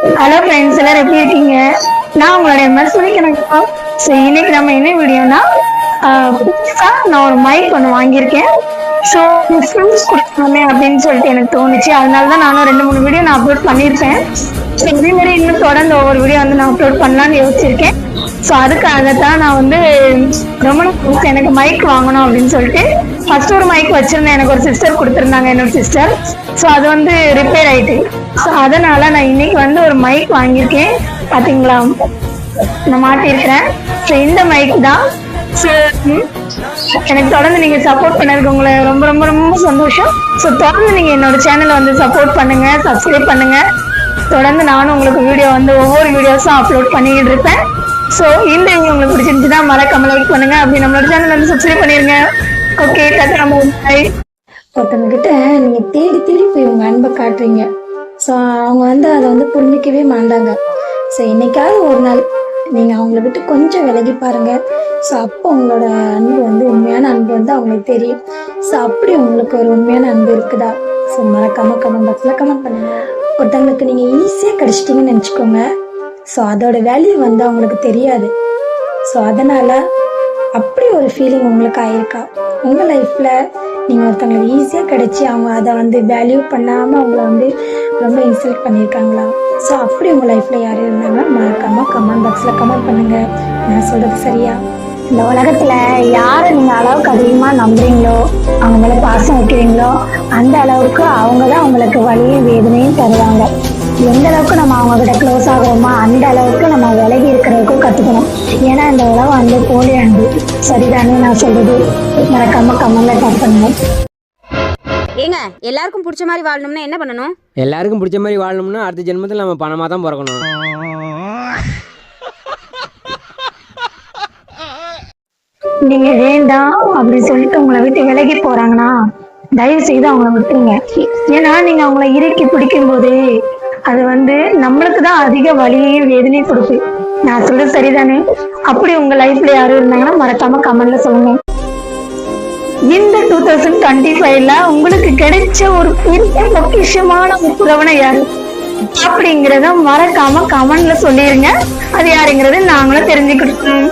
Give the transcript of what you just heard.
Hello friends எல்லாரும் எப்படி இருக்கீங்க? நான் உங்களுடைய மனசுலிக்கு எனக்கு ஸோ இன்னைக்கு நம்ம என்ன வீடியோனா புதுசாக நான் ஒரு மைக் ஒன்று வாங்கியிருக்கேன். ஸோ ஃப்ரெண்ட்ஸ் கொடுக்கணுமே அப்படின்னு சொல்லிட்டு எனக்கு தோணுச்சு. அதனால தான் நானும் ரெண்டு மூணு வீடியோ நான் அப்லோட் பண்ணியிருக்கேன். ஸோ இதே மாதிரி இன்னும் தொடர்ந்து ஒவ்வொரு வீடியோ வந்து நான் அப்லோட் பண்ணலாம்னு யோசிச்சிருக்கேன். ஸோ அதுக்காக தான் நான் வந்து ரொம்ப எனக்கு மைக் வாங்கணும் அப்படின்னு சொல்லிட்டு ஃபர்ஸ்ட் ஒரு மைக் வச்சிருந்தேன். எனக்கு ஒரு சிஸ்டர் கொடுத்துருந்தாங்க என்னோட சிஸ்டர் ஸோ அது வந்து ரிப்பேர் ஆயிட்டு. ஸோ அதனால நான் இன்னைக்கு வந்து ஒரு மைக் வாங்கியிருக்கேன். பாத்தீங்களா? நான் மாட்டியிருக்கிறேன். ஸோ இந்த மைக் தான். ஸோ எனக்கு தொடர்ந்து நீங்க சப்போர்ட் பண்ணதுக்கு உங்களை ரொம்ப ரொம்ப ரொம்ப சந்தோஷம். ஸோ தொடர்ந்து நீங்க என்னோட சேனலை வந்து சப்போர்ட் பண்ணுங்க சப்ஸ்கிரைப் பண்ணுங்க. தொடர்ந்து நானும் உங்களுக்கு வீடியோ வந்து ஒவ்வொரு வீடியோஸும் அப்லோட் பண்ணிக்கிட்டு இருப்பேன். ஸோ இந்த வீடியோ உங்களுக்கு பிடிச்சிருந்துச்சுன்னா மறக்காம லைக் பண்ணுங்க. அப்படி நம்மளோட சேனல் வந்து சப்ஸ்கிரைப் பண்ணிருங்க. ஓகே டாட்டா நம்ம bye. நீங்க தேடி தேடி போய் உங்க அன்பை காட்டுறீங்க. ஸோ அவங்க வந்து அதை வந்து புரிஞ்சிக்கவே மாட்டாங்க. ஸோ என்னைக்காவது ஒரு நாள் நீங்க அவங்கள விட்டு கொஞ்சம் விலகி பாருங்க. ஸோ அப்போ உங்களோட அன்பு வந்து உண்மையான அன்பு வந்து அவங்களுக்கு தெரியும். ஸோ அப்படி உங்களுக்கு ஒரு உண்மையான அன்பு இருக்குதா? ஸோ மறக்காம கமெண்ட் பாக்ஸில் கமெண்ட் பண்ணுங்க. ஒருத்தவங்களுக்கு நீங்க ஈஸியாக கிடைச்சிட்டீங்கன்னு நினச்சிக்கோங்க. ஸோ அதோட வேல்யூ வந்து அவங்களுக்கு தெரியாது. ஸோ அதனால ஒரு ஃபீலிங் உங்களுக்கு ஆயிருக்கா? உங்கள் லைஃப்பில் நீங்கள் ஒருத்தவங்களுக்கு ஈஸியாக கிடைச்சி அவங்க அதை வந்து வேல்யூ பண்ணாமல் அவங்கள வந்து ரொம்ப இன்சல்ட் பண்ணியிருக்காங்களா? ஸோ அப்படி உங்கள் லைஃப்பில் யார் இருந்தாங்கன்னா மறக்காமல் கமெண்ட் பாக்ஸில் கமெண்ட் பண்ணுங்கள் நான் சொல்கிறது சரியா? இந்த உலகத்தில் யாரை நீங்கள் அளவுக்கு அதிகமாக நம்புறீங்களோ அவங்க மேலே பாசம் வைக்கிறீங்களோ அந்த அளவுக்கு அவங்க தான் உங்களுக்கு வழியும் வேதனையும் தருவாங்க. எந்த அளவுக்கு நம்ம அவங்க கிட்ட க்ளோஸ் ஆகிறோமோ அந்த அளவுக்கு நம்ம விலகி கத்துக்கணும் ஏன்னா இந்த உலகம் வந்து போலி அன்பு. சரிதானே நான் சொல்றது? மறக்காம கமெண்ட்ல டாப் பண்ணுங்க. ஏங்க எல்லாருக்கும் பிடிச்ச மாதிரி வாழணும்னா என்ன பண்ணணும்? எல்லாருக்கும் பிடிச்ச மாதிரி வாழணும்னா அடுத்த ஜென்மத்தில் நம்ம பணமாக தான் பிறக்கணும். நீங்க வேண்டாம் அப்படின்னு சொல்லிட்டு உங்களை விட்டு விலகி போறாங்கன்னா தயவு செய்து அவங்கள விட்டுருங்க. ஏன்னா நீங்க அவங்கள இறுக்கி பிடிக்கும் போது அது வந்து நம்மளுக்கு தான் அதிக வலியையும் வேதனையும் கொடுக்கு நான் சொல்றது சரிதானே? அப்படி உங்க லைஃப்ல யாரும் இருந்தாங்கன்னா மறக்காம கமெண்ட்ல சொல்லுங்க. இந்த டூ தௌசண்ட் டுவெண்ட்டி ஃபைவ்ல உங்களுக்கு கிடைச்ச ஒரு பெரிய பொக்கிஷமான ஒரு யாரு? அப்படிங்கறத மறக்காம கமெண்ட்ல சொல்லிருங்க. அது யாருங்கிறது நாங்களும் தெரிஞ்சுக்கிட்டோம்